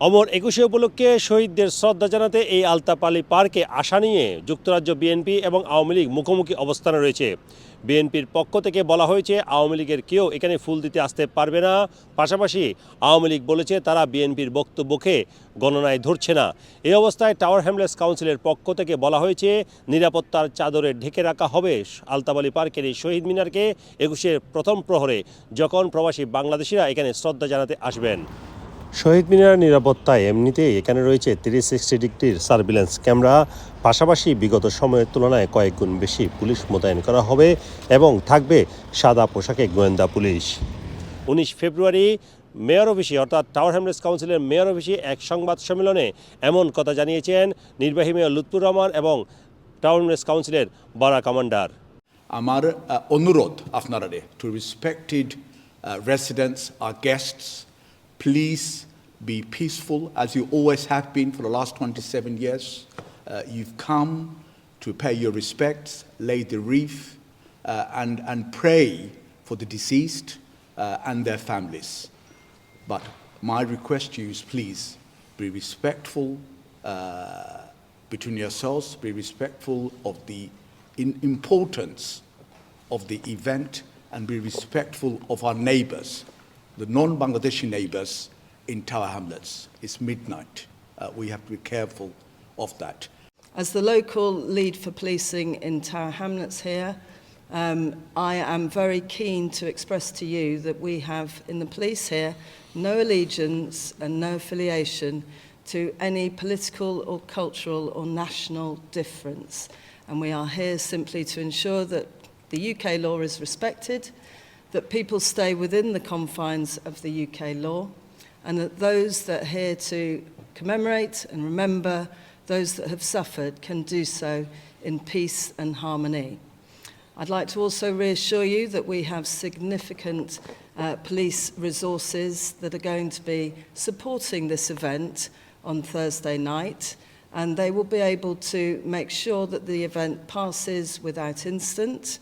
অমর একুশে উপলক্ষে শহীদদের শ্রদ্ধা জানাতে এই আলতাপালি পার্কে আসা নিয়ে যুক্তরাজ্য বিএনপি এবং আওয়ামী লীগ মুখোমুখি অবস্থানে রয়েছে। বিএনপির পক্ষ থেকে বলা হয়েছে, আওয়ামী লীগের কেউ এখানে ফুল দিতে আসতে পারবে না। পাশাপাশি আওয়ামী লীগ বলেছে, তারা বিএনপির বক্তব্যকে গণনায় ধরছে না। এই অবস্থায় টাওয়ার হ্যামলেস কাউন্সিলের পক্ষ থেকে বলা হয়েছে, নিরাপত্তার চাদরে ঢেকে রাখা হবে। আলতাবালি পার্কের এই শহীদ মিনারকে একুশের প্রথম প্রহরে যখন প্রবাসী বাংলাদেশিরা এখানে শ্রদ্ধা জানাতে আসবেন। শহীদ মিনার নিরাপত্তায় এমনিতেই এখানে রয়েছে তিরিশ সিক্সটি ডিগ্রির সার্ভিলেন্স ক্যামেরা। পাশাপাশি বিগত সময়ের তুলনায় কয়েক গুণ বেশি পুলিশ মোতায়েন করা হবে এবং থাকবে সাদা পোশাকে গোয়েন্দা পুলিশ। উনিশ ফেব্রুয়ারি, মেয়র অফিসে, অর্থাৎ টাওয়ার হ্যামলেস কাউন্সিলের মেয়র অফিসে এক সংবাদ সম্মেলনে এমন কথা জানিয়েছেন নির্বাহী মেয়র লুৎফুর রহমান এবং টাওয়ার হ্যামলেস কাউন্সিলের বারা কমান্ডার। আমার অনুরোধ আপনারা রেসপেক্টেড residents আর guests please be peaceful as you always have been for the last 27 years. Uh, you've come to pay your respects lay the wreath uh, and, and pray for the deceased uh, and their families. But my request to you is please be respectful uh, between yourselves, be respectful of the importance of the event, and be respectful of our neighbors, the non Bangladeshi neighbors in Tower Hamlets. It's midnight. Uh, we have to be careful of that. As the local lead for policing in Tower Hamlets here, um, I am very keen to express to you that we have in the police here no allegiance and no affiliation to any political or cultural or national difference. And we are here simply to ensure that the UK law is respected, that people stay within the confines of the UK law and that those that are here to commemorate and remember those that have suffered can do so in peace and harmony. I'd like to also reassure you that we have significant uh, police resources that are going to be supporting this event on Thursday night and they will be able to make sure that the event passes without incident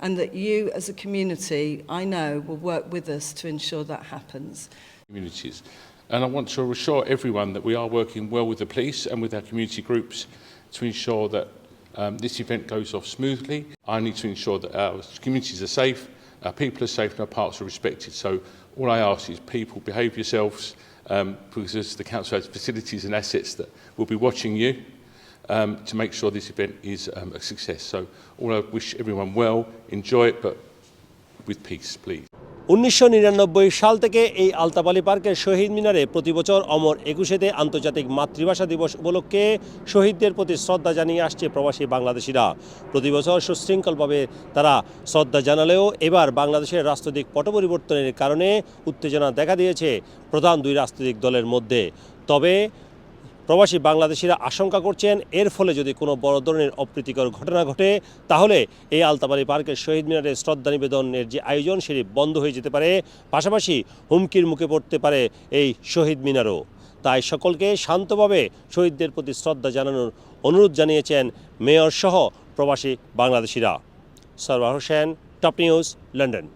and that you as a community, I know, will work with us to ensure that happens. Communities. And I want to assure everyone that we are working well with the police and with our community groups to ensure that um, this event goes off smoothly. I need to ensure that our communities are safe, our people are safe and our parks are respected. So all I ask is people behave yourselves um, because the council has facilities and assets that will be watching you. Um, to make sure this event is um, a success. So all I wish everyone well, enjoy it, but with peace, please. উনিশশো নিরানব্বই সাল থেকে এই আলতাপালি পার্কের শহীদ মিনারে প্রতি বছর অমর একুশেতে আন্তর্জাতিক মাতৃভাষা দিবস উপলক্ষে শহীদদের প্রতি শ্রদ্ধা জানিয়ে আসছে প্রবাসী বাংলাদেশিরা প্রতি বছর সুশৃঙ্খলভাবে তারা শ্রদ্ধা জানালেও এবার বাংলাদেশের রাজনৈতিক পট পরিবর্তনের কারণে উত্তেজনা দেখা দিয়েছে প্রধান দুই রাজনৈতিক দলের মধ্যে তবে প্রবাসী বাংলাদেশিরা আশঙ্কা করছেন এর ফলে যদি কোনো বড় ধরনের অপ্রীতিকর ঘটনা ঘটে, তাহলে এই আলতাবাড়ি পার্কের শহীদ মিনারে শ্রদ্ধা নিবেদনের যে আয়োজন, সেটি বন্ধ হয়ে যেতে পারে। পাশাপাশি হুমকির মুখে পড়তে পারে এই শহীদ মিনারও। তাই সকলকে শান্তভাবে শহীদদের প্রতি শ্রদ্ধা জানানোর অনুরোধ জানিয়েছেন মেয়র সহ প্রবাসী বাংলাদেশিরা। Sarwar Hossain, top news, London.